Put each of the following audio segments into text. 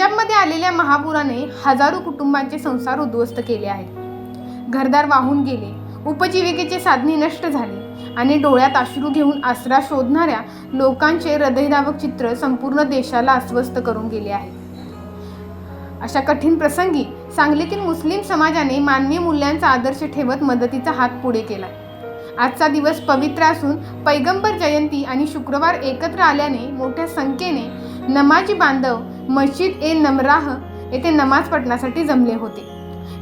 पंजाबमध्ये आलेल्या महापुराने हजारो कुटुंबांचे संसार उद्ध्वस्त केले आहेत. घरदार वाहून गेले उपजीविकेचे साधने नष्ट झाले आणि डोळ्यात अश्रू घेऊन आसरा शोधणाऱ्या लोकांचे हृदयदावक चित्र संपूर्ण देशाला अस्वस्थ करून गेले आहे. अशा कठीण प्रसंगी सांगलीतील मुस्लिम समाजाने मानवीय मूल्यांचा आदर्श ठेवत मदतीचा हात पुढे केला. आजचा दिवस पवित्र असून पैगंबर जयंती आणि शुक्रवार एकत्र आल्याने मोठ्या संख्येने नमाजी बांधव मस्जिद ए नमराह येथे नमाज पठणासाठी जमले होते.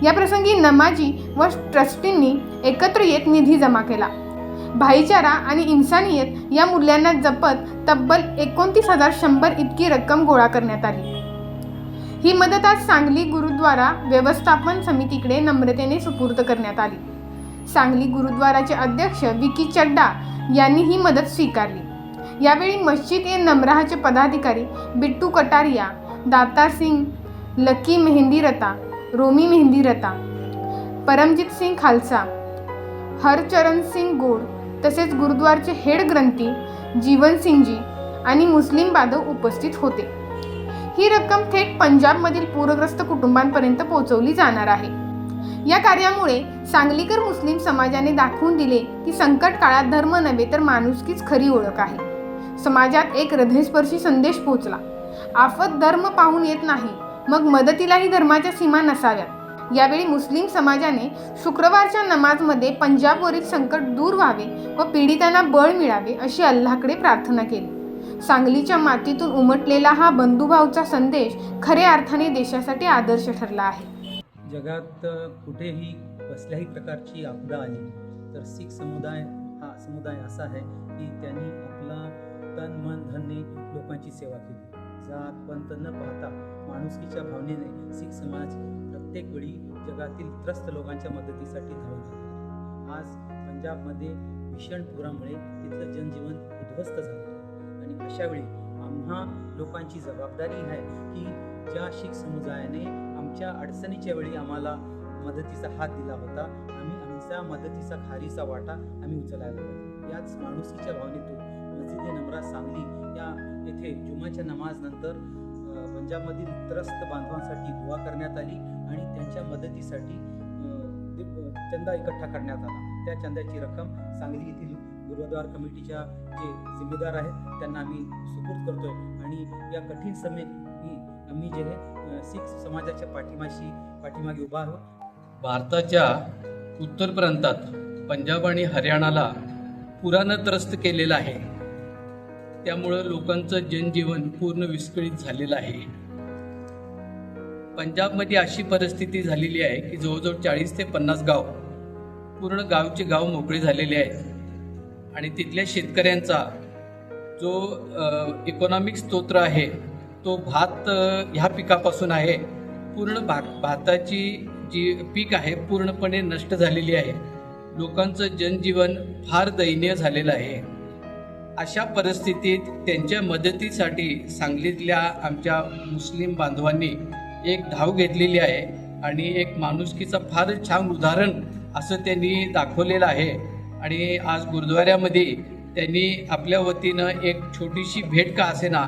या प्रसंगी नमाजी व ट्रस्टींनी एकत्र येत निधी जमा केला. भाईचारा आणि इन्सानियत या मूल्यांना जपत तब्बल एकोणतीस हजार शंभर इतकी रक्कम गोळा करण्यात आली. ही मदत आज सांगली गुरुद्वारा व्यवस्थापन समितीकडे नम्रतेने सुपूर्द करण्यात आली. सांगली गुरुद्वाराचे अध्यक्ष विकी चड्डा यांनी ही मदत स्वीकारली. यावेळी मस्जिद ए नमराहचे पदाधिकारी बिट्टू कटारिया दाता सिंग लकी मेहंदीरता रोमी मेहंदीरता परमजित सिंग खालसा हरचरण सिंग गोड तसेच गुरुद्वारचे हेड ग्रंथी जीवन सिंगजी आणि मुस्लिम बांधव उपस्थित होते. ही रक्कम थेट पंजाबमधील पूरग्रस्त कुटुंबांपर्यंत पोहोचवली जाणार आहे. या कार्यामुळे सांगलीकर मुस्लिम समाजाने दाखवून दिले की संकट काळात धर्म नव्हे तर माणुसकीच खरी ओळख आहे. समाजात एक हृदयस्पर्शी संदेश पोहोचला. आफत धर्म पाहून येत नाही मग मदतीलाही धर्माच्या सीमा नसाव्यात. यावेळी मुस्लिम समाजाने शुक्रवारच्या नमाजमध्ये पंजाबवरील संकट दूर व्हावे व पीडितांना बळ मिळावे अशी अल्लाहकडे प्रार्थना केली. सांगलीच्या मातीतून उमटलेला हा बंधुभावचा संदेश खऱ्या अर्थाने देशासाठी आदर्श ठरला आहे. जगात कुठेही कसल्याही प्रकारची आपदा आली तर शीख समुदाय हा समुदाय असा आहे की त्यांनी आपला तन मन धनने लोकांची सेवा केली. जात पंत न पाहता माणुसकीच्या भावनेने शीख समाज प्रत्येक वेळी जगातील त्रस्त लोकांच्या मदतीसाठी धावून आज पंजाबमध्ये भीषण पुरामुळे तिथलं जनजीवन उद्ध्वस्त झालं. आणि अशावेळी आम्हा लोकांची जबाबदारी आहे की ज्या शीख समुदायाने आमच्या अडचणीच्या वेळी आम्हाला मदतीचा हात दिला होता आम्ही आमच्या मदतीचा खारीचा वाटा आम्ही उचलायला पाहिजे याच माणुसकीच्या भावनेतून मस्जिदे नमरा सांगली या येथे जुमाच्या नमाजनंतर पंजाबमधील त्रस्त बांधवांसाठी दुवा करण्यात आली आणि त्यांच्या मदतीसाठी ते- चंदा इकट्ठा करण्यात आला. त्या चंद्याची रक्कम सांगली येथील गुरुद्वार कमिटीच्या जे जिम्मेदार आहेत त्यांना आम्ही सुपूर्द करतोय. आणि या कठीण समयी आम्ही जे आहे शीख समाजाच्या पाठीमाशी पाठीमागे उभा आहोत. भारताच्या उत्तर प्रांतात पंजाब आणि हरियाणाला पुरानं त्रस्त केलेलं आहे. त्यामुळं लोकांचं जनजीवन पूर्ण विस्कळीत झालेलं आहे. पंजाबमध्ये अशी परिस्थिती झालेली आहे की जवळजवळ चाळीस ते पन्नास गाव पूर्ण गावचे गाव मोकळे झालेले आहेत. आणि तिथल्या शेतकऱ्यांचा जो इकॉनॉमिक स्तोत्र आहे तो भात ह्या पिकापासून आहे. पूर्ण भात भाताची जी पीक आहे पूर्णपणे नष्ट झालेली आहे. लोकांचं जनजीवन फार दयनीय झालेलं आहे. अशा परिस्थितीत त्यांच्या मदतीसाठी सांगलीतल्या आमच्या मुस्लिम बांधवांनी. एक धाव घेतलेली आहे आणि एक माणुसकीचं फार छान उदाहरण असं त्यांनी दाखवलेलं आहे. आणि आज गुरुद्वाऱ्यामध्ये त्यांनी आपल्या वतीनं एक छोटीशी भेट का असेना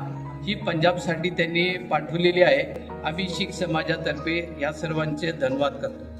ही पंजाबसाठी त्यांनी पाठवलेली आहे. आम्ही शीख समाजातर्फे या सर्वांचे धन्यवाद करतो.